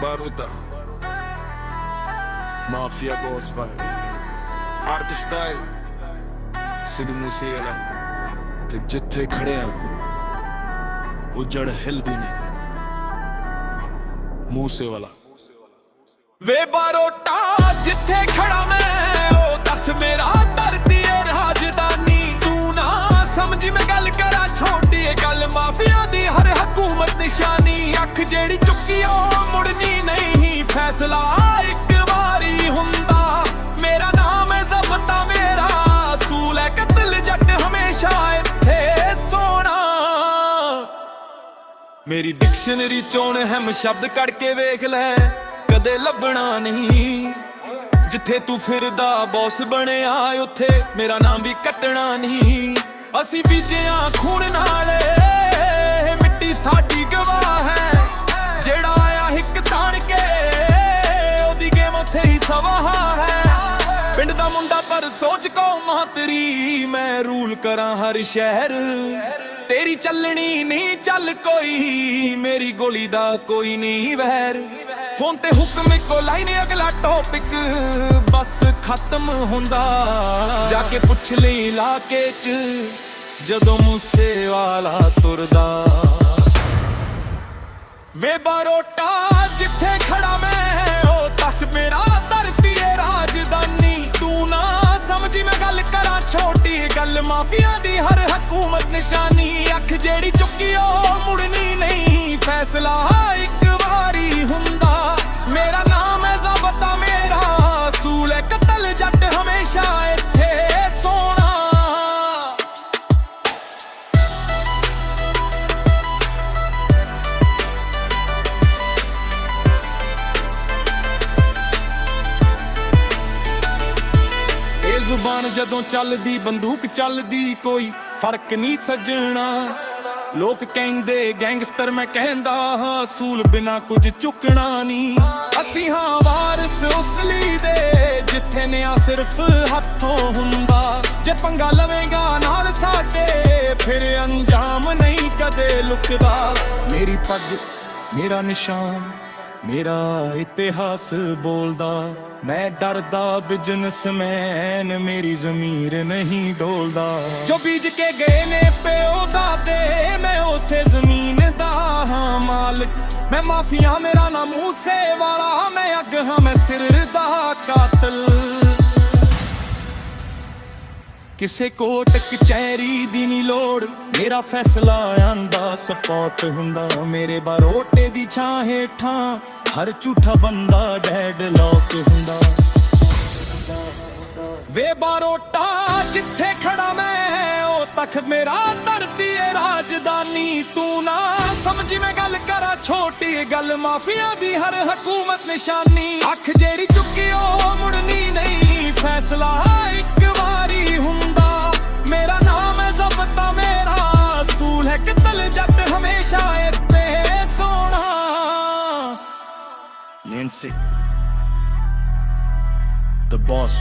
Baruta. Mafia boss fight Art style. Sidhu Moosewala ਤੇ ਜਿੱਥੇ ਖੜਿਆ ਉਹ ਹਿਲਦੀ ਨੇ ਮੂਸੇਵਾਲਾ ਵੇ ਬਾਰੋਟਾ ਜਿੱਥੇ ਖੜਾ ਫੈਸਲਾ ਇੱਕ ਵਾਰੀ ਹੁੰਦਾ। ਮੇਰਾ ਨਾਮ ਹੈ ਜ਼ਬਤਾ, ਮੇਰਾ ਸੂਲ ਹੈ ਕਤਲ ਜੱਟ ਹਮੇਸ਼ਾ ਇੱਥੇ ਸੋਣਾ ਮੇਰੀ ਡਿਕਸ਼ਨਰੀ ਚੋਂ ਹਮ ਸ਼ਬਦ ਕੱਢ ਕੇ ਵੇਖ ਲੈ, ਕਦੇ ਲੱਭਣਾ ਨਹੀਂ। ਜਿੱਥੇ ਤੂੰ ਫਿਰਦਾ, ਬੌਸ ਬਣਿਆ ਉੱਥੇ, ਮੇਰਾ ਨਾਮ ਵੀ ਕੱਟਣਾ ਨਹੀਂ। ਅਸੀਂ ਬੀਜਿਆ ਖੂਨ ਨਾਲ, ਮਿੱਟੀ ਸਾਡੀ ਦਾ ਮੁੰਡਾ, ਪਰ ਸੋਚ ਕੌਮਾਂ ਤੇਰੀ। ਮੈਂ ਰੂਲ ਕਰਾਂ ਹਰ ਸ਼ਹਿਰ। ਤੇਰੀ ਚੱਲਣੀ ਨਹੀਂ ਚੱਲ ਕੋਈ। ਮੇਰੀ ਗੋਲੀ ਦਾ ਕੋਈ ਨਹੀਂ ਵਹਿਰ। ਫੋਨ ਤੇ ਹੁਕਮ ਇੱਕੋ ਲਾਈਨ, ਅਗਲਾ ਟੌਪਿਕ ਬਸ ਖਤਮ ਹੁੰਦਾ। ਜਾ ਕੇ ਪੁੱਛ ਲਈ ਇਲਾਕੇ ਚ, ਜਦੋਂ ਮੂਸੇ ਵਾਲਾ ਤੁਰਦਾ। ਵੇ ਬਾਰੋਟਾ, ਜਿੱਥੇ ਖੜਾ ਮਾਫੀਆ ਦੀ ਹਰ ਹਕੂਮਤ ਨਿਸ਼ਾਨੀ ਅੱਖ ਜਿਹੜੀ ਚੁੱਕੀ ਉਹ ਮੁੜਨੀ ਨਹੀਂ। ਫੈਸਲਾ ਇਹ ਜਦੋਂ ਚੱਲਦੀ, ਬੰਦੂਕ ਚੱਲਦੀ, ਕੋਈ ਫ਼ਰਕ ਨਹੀਂ ਸੱਜਣਾ। ਲੋਕ ਕਹਿੰਦੇ, ਗੈਂਗਸਟਰ ਮੈਂ ਕਹਿੰਦਾ ਹਾਂ ਸੂਲ ਬਿਨਾ ਕੁਝ ਚੁੱਕਣਾ ਨਹੀਂ। ਅਸੀਂ ਹਾਂ ਵਾਰਿਸ ਉਸ ਲਈ ਦੇ, ਜਿੱਥੇ ਨਿਆ ਸਿਰਫ ਹੱਥੋਂ ਹੁੰਦਾ। ਜੇ ਪੰਗਾ ਲਵੇਂਗਾ ਨਾਲ ਸਾਡੇ, ਫਿਰ ਅੰਜਾਮ ਨਹੀਂ ਕਦੇ ਲੁਕਦਾ। ਮੇਰੀ ਪੱਗ, ਮੇਰਾ ਨਿਸ਼ਾਨ ਮੇਰਾ ਇਤਿਹਾਸ ਬੋਲਦਾ, ਮੈਂ ਡਰਦਾ ਬਿਜ਼ਨਸਮੈਨ ਮੇਰੀ ਜ਼ਮੀਰ ਨਹੀਂ ਡੋਲਦਾ। ਜੋ ਬੀਜ ਕੇ ਗਏ ਨੇ ਪਿਓ ਦਾਦੇ ਮੈਂ ਉਸੇ ਜ਼ਮੀਨ ਦਾ ਹਾਂ ਮਾਲਕ। ਮੈਂ ਮਾਫੀਆ, ਮੇਰਾ ਨਾਮ ਮੂਸੇ ਵਾਲਾ, ਮੈਂ ਅੱਗ ਹਾਂ, ਮੈਂ ਸਿਰ ਦਾ ਕਾਤਲ। ਕਿਸੇ ਕੋਟ ਕਚਹਿਰੀ ਦੀ ਨੀ ਲੋੜ। ਮੇਰਾ ਫੈਸਲਾ ਆਂਦਾ ਸਪੋਰਟ ਹੁੰਦਾ। ਮੇਰੇ ਬਾਰੋਟੇ ਦੀ ਛਾਂ ਹੇਠਾਂ ਹਰ ਝੂਠਾ ਬੰਦਾ ਡੈਡ ਲੋਕ ਹੁੰਦਾ। ਵੇ ਬਾਰੋਟਾ, ਜਿੱਥੇ ਖੜਾ ਮੈਂ, ਉਹ ਤੱਕ ਮੇਰਾ ਧਰਤੀ ਏ ਰਾਜਧਾਨੀ। ਤੂੰ ਨਾ ਸਮਝੀ, ਮੈਂ ਗੱਲ ਕਰਾਂ ਛੋਟੀ ਗੱਲ। ਮਾਫੀਆ ਦੀ ਹਰ ਹਕੂਮਤ ਨਿਸ਼ਾਨੀ। ਅੱਖ ਜਿਹੜੀ ਚੁੱਕੀ, ਉਹ ਮੁੜਨੀ ਨਹੀਂ। ਫੈਸਲਾ Nancy. The boss